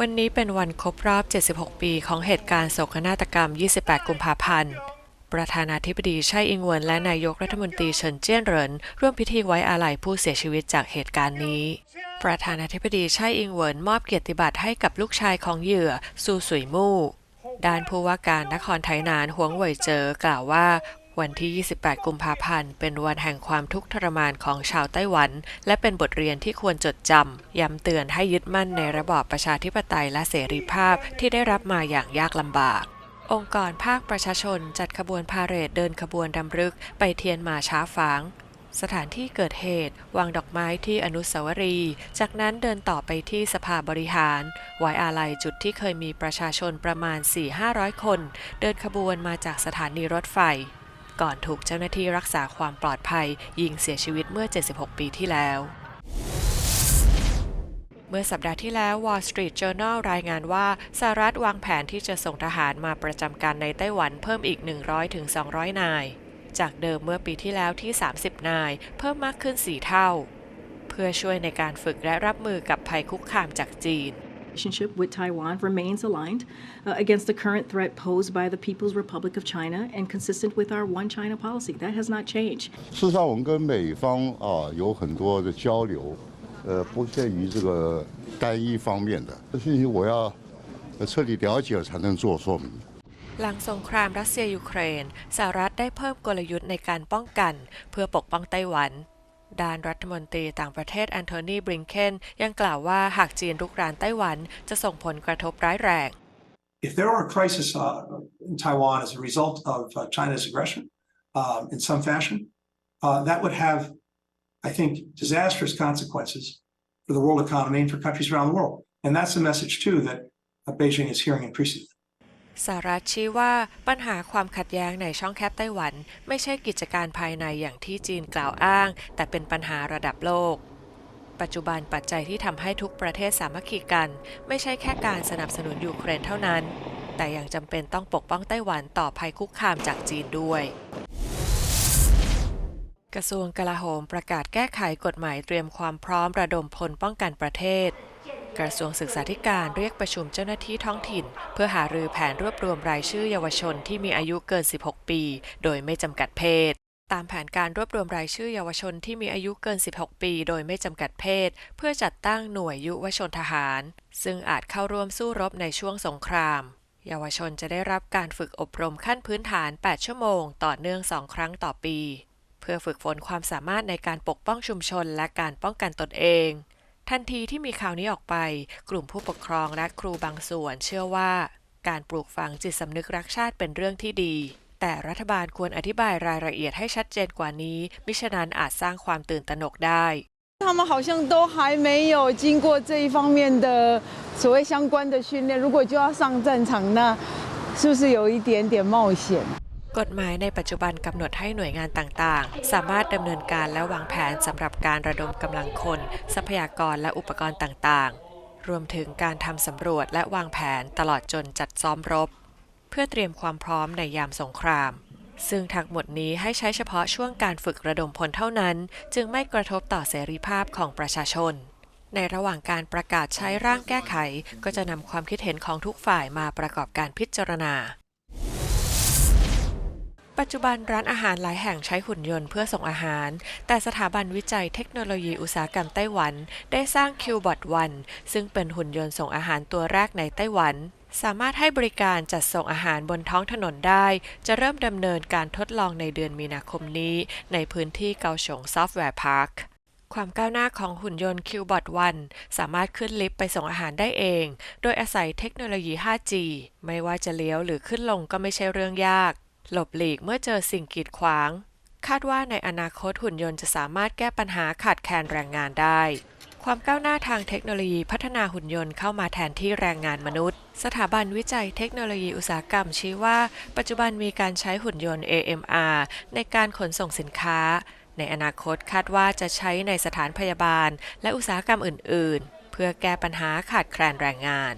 วันนี้เป็นวันครบรอบ 76 ปีของเหตุการณ์โศกนาฏกรรม 28 กุมภาพันธ์ ประธานาธิบดีไช่อิงเวินและนายกรัฐมนตรีเฉินเจี้ยนเหรินร่วมพิธีไว้อาลัยผู้เสียชีวิตจากเหตุการณ์นี้ ประธานาธิบดีไช่อิงเวินมอบเกียรติบัตรให้กับลูกชายของเหยื่อซูสุยมู่ด้านผู้ว่าการนครไทยนานหวงเหวยเจอกล่าวว่า วันที่ 28 กุมภาพันธ์ เป็นวันแห่งความทุกข์ทรมานของชาวไต้หวัน และเป็นบทเรียนที่ควรจดจำ ย้ำเตือนให้ยึดมั่นในระบอบประชาธิปไตยและเสรีภาพที่ได้รับมาอย่างยากลำบาก องค์กรภาคประชาชนจัดขบวนพาเหรดเดินขบวนรำลึกไปเทียนมาช้าฝางสถานที่เกิดเหตุ วางดอกไม้ที่อนุสาวรีย์ จากนั้นเดินต่อไปที่สภาบริหารไว้อาลัยจุดที่เคยมีประชาชนประมาณ 4-500 คน เดินขบวนมาจากสถานีรถไฟ ก่อนถูกเจ้าหน้าที่รักษาความปลอดภัย ยิงเสียชีวิตเมื่อ 76 ปีที่แล้วเมื่อสัปดาห์ที่แล้ว Wall Street Journal รายงานว่าสหรัฐวางแผนที่จะส่งทหารมาประจำการในไต้หวันเพิ่มอีก 100-200 นาย จากเดิมเมื่อปีที่แล้วที่ 30 นาย เพิ่มมากขึ้น 4 เท่า เพื่อช่วยในการฝึกและรับมือกับภัยคุกคามจากจีน relationship with Taiwan remains aligned uh, against the current threat posed by the People's Republic of China and consistent with our One China policy. That has not changed. 事实上，我们跟美方啊有很多的交流，呃，不限于这个单一方面的这讯息，我要呃彻底了解了才能做说明。 หลังสงครามรัสเซียยูเครนสหรัฐได้เพิ่มกลยุทธ์ในการป้องกัน เพื่อปกป้องไต้หวัน ด้านรัฐมนตรีต่างประเทศแอนโทนีบริงเคนยังกล่าวว่าหากจีนรุกรานไต้หวันจะส่งผลกระทบร้ายแรง if there are a crisis uh, in Taiwan as a result of uh, China's aggression um, in some fashion, uh, that would have, I think, disastrous consequences for the world economy and for countries around the world. And that's a message, too, that uh, Beijing is hearing increasingly. สหรัฐชี้ว่าปัญหาความขัดแย้งในช่องแคบไต้หวัน ไม่ใช่กิจการภายในอย่างที่จีนกล่าวอ้าง แต่เป็นปัญหาระดับโลก ปัจจุบันปัจจัยที่ทำให้ทุกประเทศสามัคคีกัน ไม่ใช่แค่การสนับสนุนยูเครนเท่านั้น แต่ยังจำเป็นต้องปกป้องไต้หวันต่อภัยคุกคามจากจีนด้วยกระทรวงกลาโหมประกาศแก้ไขกฎหมายเตรียมความพร้อมระดมพลป้องกันประเทศ กระทรวงศึกษาธิการเรียกประชุมเจ้าหน้าที่ท้องถิ่น เพื่อหารือแผนรวบรวมรายชื่อเยาวชนที่มีอายุเกิน 16 ปี โดยไม่จำกัดเพศตามแผนการรวบรวมรายชื่อเยาวชนที่มีอายุเกิน 16 ปี โดยไม่จำกัดเพศ เพื่อจัดตั้งหน่วยยุวชนทหาร ซึ่งอาจเข้าร่วมสู้รบในช่วงสงคราม เยาวชนจะได้รับการฝึกอบรมขั้นพื้นฐาน 8 ชั่วโมง ต่อเนื่อง 2 ครั้งต่อปี เพื่อฝึกฝนความสามารถในการปกป้องชุมชนและการป้องกันตนเอง ทันทีที่มีข่าวนี้ออกไป กลุ่มผู้ปกครองและครูบางส่วน เชื่อว่า การปลูกฝังจิตสำนึกรักชาติเป็นเรื่องที่ดี แต่รัฐบาลควรอธิบายรายละเอียดให้ชัดเจนกว่านี้ มิฉะนั้นอาจสร้างความตื่นตระหนกได้ 他们好像都还没有经过这一方面的所谓相关的训练，如果就要上战场，那是不是有一点点冒险？ กฎหมายในปัจจุบันกำหนดให้หน่วยงานต่างๆ สามารถดำเนินการและวางแผนสำหรับการระดมกำลังคน ทรัพยากรและอุปกรณ์ต่างๆ รวมถึงการทำสำรวจและวางแผนตลอดจนจัดซ้อมรบ เพื่อเตรียมความพร้อมในยามสงคราม ซึ่งทั้งหมดนี้ให้ใช้เฉพาะช่วงการฝึกระดมพลเท่านั้น จึงไม่กระทบต่อเสรีภาพของประชาชน ในระหว่างการประกาศใช้ร่างแก้ไข ก็จะนำความคิดเห็นของทุกฝ่ายมาประกอบการพิจารณา ปัจจุบันร้านอาหารหลายแห่งใช้หุ่นยนต์เพื่อส่งอาหาร แต่สถาบันวิจัยเทคโนโลยีอุตสาหกรรมไต้หวัน ได้สร้างคิวบอทวันซึ่งเป็นหุ่นยนต์ส่งอาหารตัวแรกในไต้หวัน สามารถให้บริการจัดส่งอาหารบนท้องถนนได้ จะเริ่มดำเนินการทดลองในเดือนมีนาคมนี้ ในพื้นที่เกาฉงซอฟต์แวร์พาร์คความก้าวหน้าของหุ่นยนต์ QBot One สามารถขึ้นลิฟต์ไปส่งอาหารได้เอง โดยอาศัยเทคโนโลยี 5G ไม่ว่าจะเลี้ยวหรือขึ้นลงก็ไม่ใช่เรื่องยาก หลบหลีกเมื่อเจอสิ่งกีดขวาง คาดว่าในอนาคตหุ่นยนต์จะสามารถแก้ปัญหาขาดแคลนแรงงานได้ ความก้าวหน้าทางเทคโนโลยีพัฒนาหุ่นยนต์เข้ามาแทนที่แรงงานมนุษย์ สถาบันวิจัยเทคโนโลยีอุตสาหกรรมชี้ว่า ปัจจุบันมีการใช้หุ่นยนต์ AMR ในการขนส่งสินค้า ในอนาคตคาดว่าจะใช้ในสถานพยาบาล และอุตสาหกรรมอื่น ๆ เพื่อแก้ปัญหาขาดแคลนแรงงาน